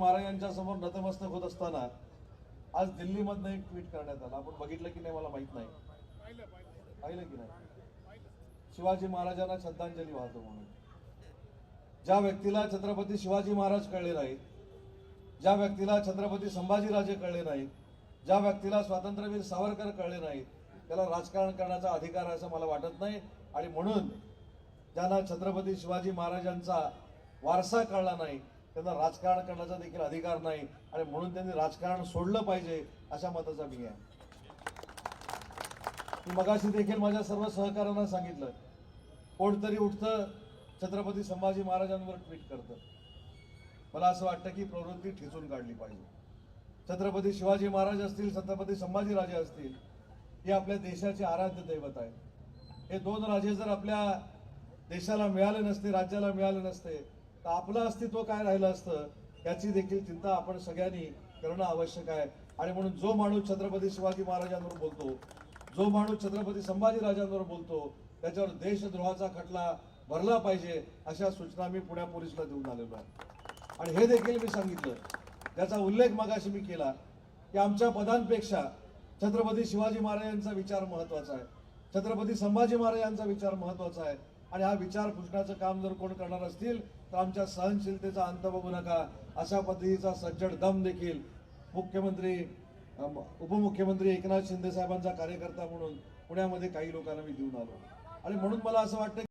महाराजांच्या समोर नतमस्तक होत असताना आज दिल्लीमधनं एक ट्विट करण्यात आलं. आपण बघितलं की नाही मला माहीत नाही. पाहिलं की नाही? शिवाजी महाराजांना श्रद्धांजली वाहतो म्हणून. ज्या व्यक्तीला छत्रपती शिवाजी महाराज कळले नाहीत ज्या व्यक्तीला छत्रपती संभाजीराजे कळले नाहीत ज्या व्यक्तीला स्वातंत्र्यवीर सावरकर कळले नाहीत त्याला राजकारण करण्याचा अधिकार आहे असं मला वाटत नाही. आणि म्हणून ज्यांना छत्रपती शिवाजी महाराजांचा वारसा कळला नाही त्यांना राजकारण करण्याचा देखील अधिकार नाही आणि म्हणून त्यांनी राजकारण सोडलं पाहिजे अशा मताचा मी आहे. मी मगाशी देखील माझ्या सर्व सहकाऱ्यांना सांगितलं कोणतरी उठतं छत्रपती संभाजी महाराजांवर ट्विट करतं. मला असं वाटतं की प्रवृत्ती ठिचून काढली पाहिजे. छत्रपती शिवाजी महाराज असतील छत्रपती संभाजीराजे असतील हे आपल्या देशाचे आराध्य दैवत आहे हे दोन राजे जर आपल्या देशाला मिळाले नसते राज्याला मिळाले नसते तर आपलं अस्तित्व काय राहिलं असतं याची देखील चिंता आपण सगळ्यांनी करणं आवश्यक आहे. आणि म्हणून जो माणूस छत्रपती शिवाजी महाराजांवर बोलतो जो माणूस छत्रपती संभाजीराजांवर बोलतो त्याच्यावर देशद्रोहाचा खटला भरला पाहिजे अशा सूचना मी पुण्या पोलिसला देऊन आलेलो आहे. आणि हे देखील मी सांगितलं त्याचा उल्लेख मगाशी मी केला की आमच्या पदांपेक्षा छत्रपती शिवाजी महाराजांचा विचार महत्त्वाचा आहे. छत्रपती संभाजी महाराजांचा विचार महत्त्वाचा आहे. आणि हा विचार पुसण्याचं काम जर कोण करणार असतील तर आमच्या सहनशीलतेचा अंत बघू नका. अशा पद्धतीचा सज्जड दम देखील मुख्यमंत्री उपमुख्यमंत्री एकनाथ शिंदे साहेबांचा कार्यकर्ता म्हणून पुण्यामध्ये काही लोकांना मी देऊन आलो. आणि म्हणून मला असं वाटतं